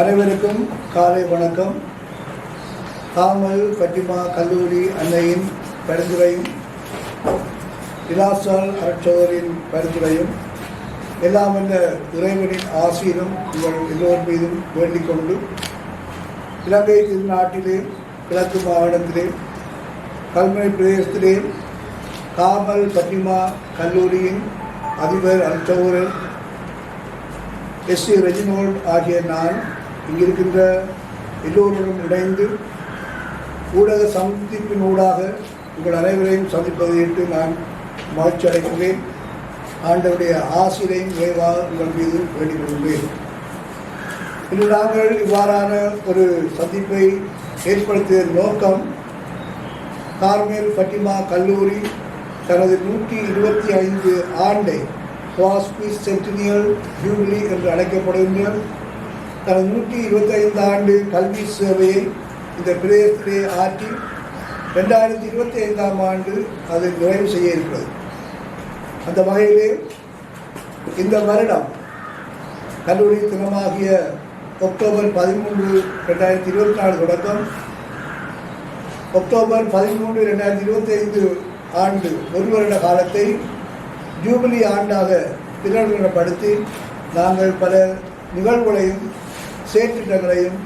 அனைவருக்கும் காலை வணக்கம். தாமல் பட்டிமா கல்லூரி அன்னையின் பரிந்துரையும் இலாசால் அரட்சோரின் பரிந்துரையும் எல்லாம் என்ற இறைவனின் ஆசீரும் உங்கள் எல்லோர் மீதும் வேண்டிக் கொண்டு இலங்கை திருநாட்டிலே கிழக்கு மாவட்டத்திலே கல்முனை பிரதேசத்திலே காமல் பட்டிமா கல்லூரியின் அதிபர் அர்ச்சகர் எஸ். சி. ரெஜினோல்ட் ஆகிய நான் இங்கிருக்கின்ற எல்லோருடன் இணைந்து ஊடக சந்திப்பின் ஊடாக உங்கள் அனைவரையும் சந்திப்பதையிட்டு நான் மகிழ்ச்சி அடைகின்றேன். ஆண்டவருடைய ஆசிரியையும் விரைவாக உங்கள் மீது வேண்டிக் கொள்கிறேன். இன்று நாங்கள் இவ்வாறான ஒரு சந்திப்பை ஏற்படுத்திய நோக்கம் கார்மேல் பட்டிமா கல்லூரி தனது நூற்றி இருபத்தி ஐந்து ஆண்டை வாஸ்பி சென்டினியல் ஜூபிலி என்று அழைக்கப்படுகின்ற தனது நூற்றி இருபத்தி ஐந்து ஆண்டு கல்வி சேவையை இந்த பிரதேசத்திலே ஆற்றி ரெண்டாயிரத்தி இருபத்தி ஐந்தாம் ஆண்டு அது நிறைவு செய்ய இருக்கிறது. அந்த வகையிலே இந்த வருடம் கல்லூரி தினமாகிய அக்டோபர் பதிமூன்று ரெண்டாயிரத்தி இருபத்தி நாலு தொடக்கம். அக்டோபர் பதிமூன்று ரெண்டாயிரத்தி இருபத்தி ஐந்து ஆண்டு ஒரு வருட காலத்தை ஜூபிலி ஆண்டாக பிரகடனப்படுத்தி நாங்கள் பல நிகழ்வுகளையும் செயற்திட்டங்களையும்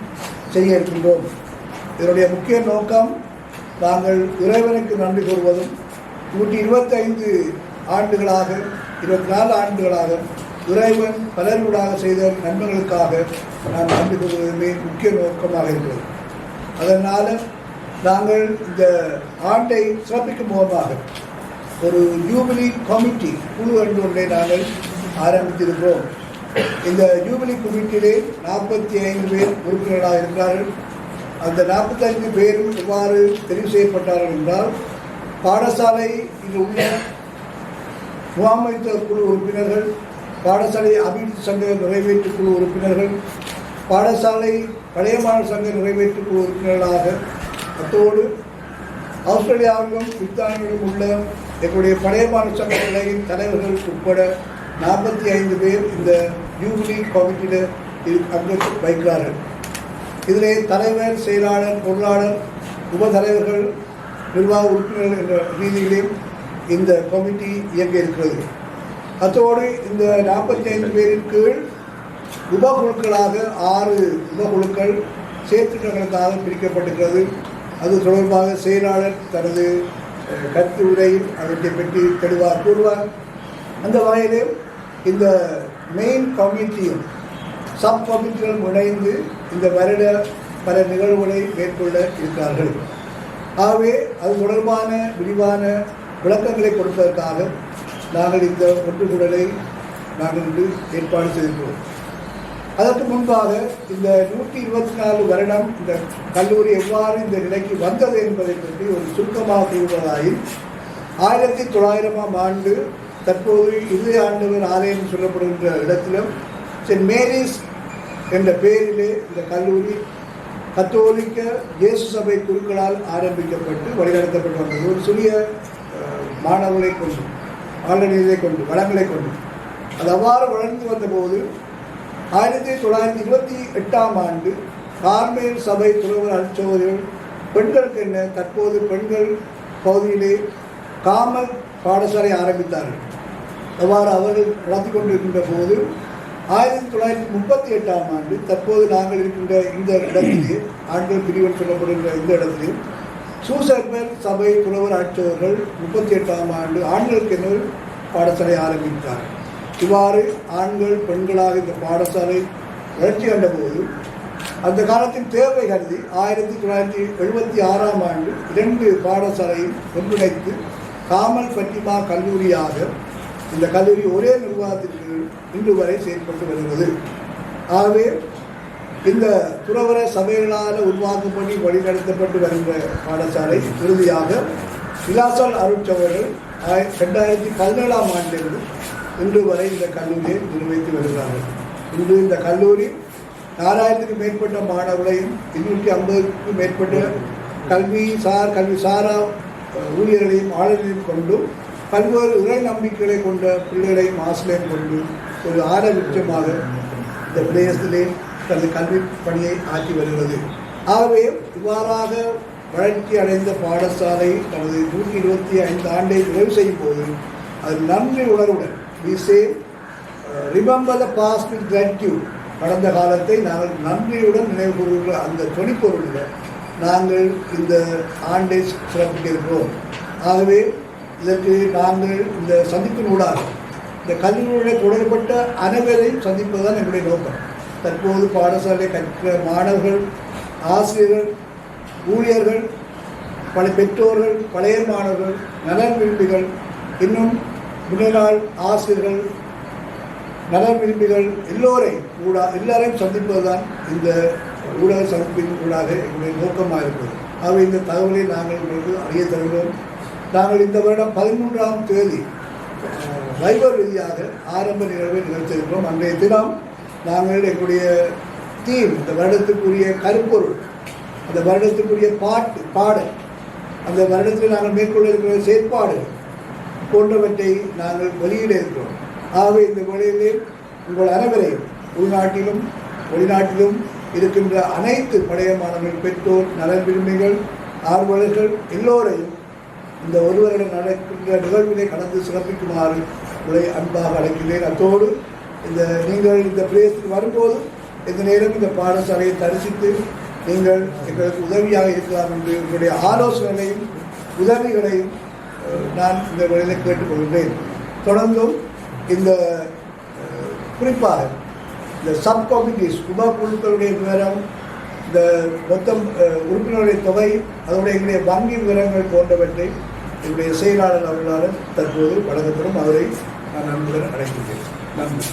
செய்ய இருக்கின்றோம். இதனுடைய முக்கிய நோக்கம் நாங்கள் இறைவனுக்கு நன்றி கூறுவதும் நூற்றி இருபத்தைந்து ஆண்டுகளாக இருபத்தி நாலு ஆண்டுகளாக இறைவன் பலர்களாக செய்த நன்மைகளுக்காக நான் நன்றி கூறுவதுமே முக்கிய நோக்கமாக இருக்கிறது. அதனால் நாங்கள் இந்த ஆண்டை சிறப்பிக்கும் முகமாக ஒரு ஜூபிலி கமிட்டி குழு என்று ஒன்றை நாங்கள் ஆரம்பித்திருக்கிறோம். இந்த ஜூபிலி கமிட்டியிலே நாற்பத்தி ஐந்து பேர் உறுப்பினராக இருக்கிறார்கள் அந்த நாற்பத்தைந்து பேரும் எவ்வாறு தெரிவு செய்யப்பட்டார்கள் என்றால் பாடசாலை பாடசாலையில் உள்ள முகாமைத்துவ குழு உறுப்பினர்கள் பாடசாலை அபிவிருத்தி சங்க நிறைவேற்று குழு உறுப்பினர்கள் பாடசாலை பழைய மாணவர் சங்க நிறைவேற்று குழு உறுப்பினர்களாக அத்தோடு ஆஸ்திரேலியாவிலும் பிரித்தானியிலும் உள்ள எங்களுடைய பழைய மாணவர் சங்க நிலையின் தலைவர்கள் உட்பட நாற்பத்தி ஐந்து பேர் இந்த ஜூபிலி கமிட்டியில் அங்கு வைக்கிறார்கள் இதிலே தலைவர் செயலாளர் பொருளாளர் உபதலைவர்கள் நிர்வாக உறுப்பினர்கள் என்ற ரீதியிலே இந்த கமிட்டி இயங்க இருக்கிறது அத்தோடு இந்த நாற்பத்தி ஐந்து பேரின் கீழ் உபகுழுக்களாக ஆறு உபகுழுக்கள் செயற்திட்டங்களுக்காக பிரிக்கப்பட்டிருக்கிறது. அது தொடர்பாக செயலாளர் தனது கருத்து உரையில் அவற்றை பற்றி தெளிவாக கூறுவார். அந்த வகையிலே இந்த மெயின் கமிட்டியும் சப் கமிட்டிகளும் இணைந்து இந்த வருட பல நிகழ்வுகளை மேற்கொள்ள இருக்கிறார்கள். ஆகவே அது தொடர்பான விரிவான விளக்கங்களை கொடுப்பதற்காக நாங்கள் இந்த ஒன்றுகூடலை நாங்கள் இன்று ஏற்பாடு செய்திருக்கிறோம். அதற்கு முன்பாக இந்த நூற்றி இருபத்தி நாலு வருடம் இந்த கல்லூரி எவ்வாறு இந்த நிலைக்கு வந்தது என்பதை பற்றி ஒரு சுருக்கமாக கூறுவதாயில் ஆயிரத்தி தொள்ளாயிரமாம் ஆண்டு தற்போது இறுதி ஆண்டவர் ஆலயம் சொல்லப்படுகின்ற இடத்திலும் சென்ட் மேரிஸ் என்ற பெயரிலே இந்த கல்லூரி கத்தோலிக்க இயேசு சபை குழுக்களால் ஆரம்பிக்கப்பட்டு வழிநடத்தப்பட்டு வந்தது. ஒரு சிறிய மாணவர்களை கொண்டு ஆளுநரை கொண்டு வளங்களை கொண்டு. அது அவ்வாறு வளர்ந்து வந்தபோது ஆயிரத்தி தொள்ளாயிரத்தி இருபத்தி எட்டாம் ஆண்டு கார்மேல் சபை துறவர் அளிச்சவர்கள் பெண்களுக்கு என்ன தற்போது பெண்கள் பகுதியிலே காமல் பாடசாலை ஆரம்பித்தார்கள். அவ்வாறு அவர்கள் நடத்தி கொண்டிருக்கின்ற போது ஆயிரத்தி தொள்ளாயிரத்தி முப்பத்தி எட்டாம் ஆண்டு தற்போது நாங்கள் இருக்கின்ற இந்த இடத்திலே ஆண்கள் பிரிவன் சொல்லப்படுகின்ற இந்த இடத்திலே சூசர்பர் சபை புலவர் ஆட்சியவர்கள் முப்பத்தி எட்டாம் ஆண்டு ஆண்களுக்கு என்ன பாடசாலை ஆரம்பித்தார். இவ்வாறு ஆண்கள் பெண்களாக இந்த பாடசாலை வளர்ச்சி கண்டபோது அந்த காலத்தின் தேவை கருதி ஆயிரத்தி தொள்ளாயிரத்தி எழுபத்தி ஆறாம் ஆண்டு இரண்டு பாடசாலையும் ஒன்றிணைத்து காமல் பட்டிமா கல்லூரியாக இந்த கல்லூரி ஒரே நிர்வாகத்திற்கு இன்று வரை செயல்பட்டு வருகிறது. ஆகவே இந்த துறவர சபைகளால் உருவாக்கப்பட்டு வழிநடத்தப்பட்டு வருகின்ற பாடசாலை இறுதியாக விலாசால் அருட்சவர்கள் ரெண்டாயிரத்தி பதினேழாம் ஆண்டிலிருந்து இன்று வரை இந்த கல்லூரியை நிர்வகித்து வருகிறார்கள். இன்று இந்த கல்லூரி நாலாயிரத்துக்கு மேற்பட்ட மாணவர்களையும் இருநூற்றி ஐம்பதுக்கும் மேற்பட்ட கல்வி சார் கல்வி சாரா ஊழியர்களையும் ஆளுநரையும் கொண்டும் பல்வேறு இறை நம்பிக்கைகளை கொண்ட பிள்ளைகளை ஆசிரியரையும் கொண்டு ஒரு ஆரவிச்சமாக இந்த பிரதேசத்திலே தனது கல்வி பணியை ஆற்றி வருகிறது. ஆகவே இவ்வாறாக வளர்ச்சி அடைந்த பாடசாலை தனது நூற்றி இருபத்தி ஐந்து ஆண்டை நிறைவு செய்யும் போது அது நன்றி உணர்வுடன் we say remember the past with gratitude கடந்த காலத்தை நாங்கள் நன்றியுடன் நினைவு கூறுகிற அந்த தொனிப்பொருளில் நாங்கள் இந்த ஆண்டை சிறப்பித்திருக்கிறோம். ஆகவே இதற்கு நாங்கள் இந்த சந்திப்பின் ஊடாக இந்த கல்வியுடன் தொடர்பட்ட அனைவரையும் சந்திப்பதுதான் எங்களுடைய நோக்கம். தற்போது பாடசாலை கற்கிற மாணவர்கள் ஆசிரியர்கள் ஊழியர்கள் பல பெற்றோர்கள் பழைய மாணவர்கள் நலன் விரும்பிகள் இன்னும் முன்னாள் ஆசிரியர்கள் நலன் விரும்பிகள் எல்லோரையும் ஊடா எல்லாரையும் சந்திப்பதுதான் இந்த ஊடக சந்திப்பின் ஊடாக எங்களுடைய நோக்கமாக இருக்கிறது ஆகவே இந்த தகவலை நாங்கள் உங்களுக்கு அறிய தருகிறோம். நாங்கள் இந்த வருடம் பதிமூன்றாம் தேதி அஹ், வைபர் ரீதியாக ஆரம்ப நிகழ்வை நிகழ்த்திருக்கிறோம் அன்றைய தினம் நாங்கள் எங்களுடைய தீம் இந்த வருடத்துக்குரிய கருப்பொருள் அந்த வருடத்துக்குரிய பாட்டு பாடல் அந்த வருடத்தில் நாங்கள் மேற்கொள்ள இருக்கிற செயற்பாடுகள் போன்றவற்றை நாங்கள் வெளியிட இருக்கிறோம் ஆகவே இந்த வேளையிலே உங்கள் அனைவரையும் உள்நாட்டிலும் வெளிநாட்டிலும் இருக்கின்ற அனைத்து பழைய மாணவர்கள் பெற்றோர் நலன் விரும்பிகள் ஆர்வலர்கள் எல்லோரையும் இந்த ஒரு வருடம் நடக்கின்ற நிகழ்வினை கலந்து சிறப்பிக்குமாறு உங்களை அன்பாக அழைக்கிறேன். அத்தோடு இந்த நீங்கள் இந்த பிரதேசத்துக்கு வரும்போது இந்த நேரம் இந்த பாடசாலையை தரிசித்து நீங்கள் எங்களுக்கு உதவியாக இருக்கலாம் என்று உங்களுடைய ஆலோசனைகளையும் உதவிகளையும் நான் இந்த வேளையில் கேட்டுக்கொள்கிறேன். தொடர்ந்தும் இந்த குறிப்பாக இந்த சப் கமிட்டிஸ் உப குழுக்களுடைய விவரம் இந்த மொத்தம் உறுப்பினருடைய தொகை அதோடைய எங்களுடைய வங்கி விவரங்கள் போன்றவற்றை என்னுடைய செயலாளர் அவர்களால் தற்போது வழங்கப்படும் அவரை நான் நன்றியுடன் அழைக்கின்றேன் நன்றி.